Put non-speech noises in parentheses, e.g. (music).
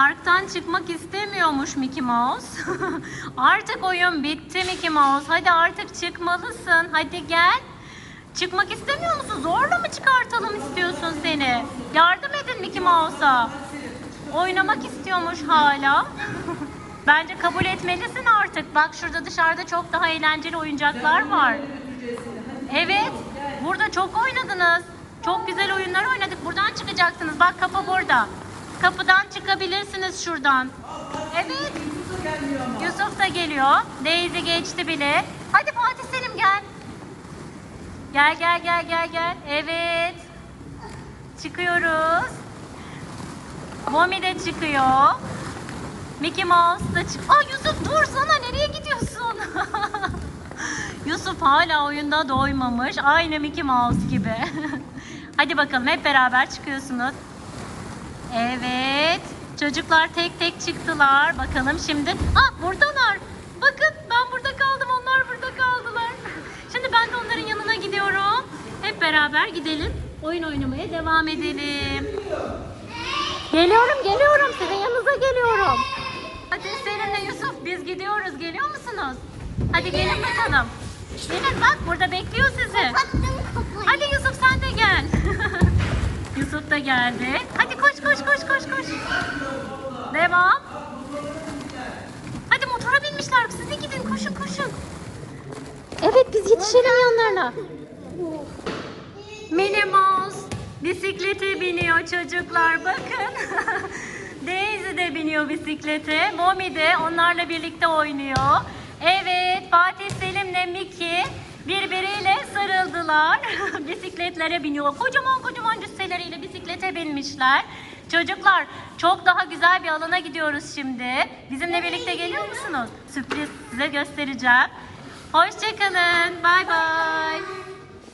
Parktan çıkmak istemiyormuş Mickey Mouse. (laughs) artık oyun bitti Mickey Mouse. Hadi artık çıkmalısın. Hadi gel. Çıkmak istemiyor musun? Zorla mı çıkartalım istiyorsun seni? Yardım edin Mickey Mouse'a. Oynamak istiyormuş hala. (laughs) Bence kabul etmelisin artık. Bak şurada dışarıda çok daha eğlenceli oyuncaklar var. Evet. Burada çok oynadınız. Çok güzel oyunlar oynadık. Buradan çıkacaksınız. Bak kapı burada. Kapıdan çıkabilirsiniz şuradan. Evet. Yusuf da geliyor. Daisy geçti bile. Hadi Fatih Selim gel. Gel gel gel gel gel. Evet. Çıkıyoruz. Momi de çıkıyor. Mickey Mouse da çık. Aa Yusuf dur sana nereye gidiyorsun? (laughs) Yusuf hala oyunda doymamış. Aynı Mickey Mouse gibi. (laughs) Hadi bakalım hep beraber çıkıyorsunuz. Evet. Çocuklar tek tek çıktılar. Bakalım şimdi. Ah buradalar. Bakın ben burada kaldım. Onlar burada kaldılar. (laughs) Şimdi ben de onların yanına gidiyorum. Hep beraber gidelim. Oyun oynamaya devam edelim. Geliyorum, geliyorum. Sizin yanınıza geliyorum. Hadi Selin'le Yusuf biz gidiyoruz. Geliyor musunuz? Hadi gelin bakalım. Gelin bak burada bekliyor sizi. Hadi Yusuf da geldi. Hadi koş koş koş koş koş. Devam. Hadi motora binmişler. Siz de gidin koşun koşun. Evet biz yetişelim yanlarına. Minnie Mouse bisiklete biniyor çocuklar bakın. (laughs) Daisy de biniyor bisiklete. Mommy de onlarla birlikte oynuyor. Evet Fatih Selim'le Mickey birbiriyle sarıldılar. (laughs) Bisikletlere biniyor. Kocaman kocaman cüsseleriyle bisiklete binmişler. Çocuklar çok daha güzel bir alana gidiyoruz şimdi. Bizimle birlikte geliyor musunuz? Sürpriz size göstereceğim. Hoşçakalın. Bay bay.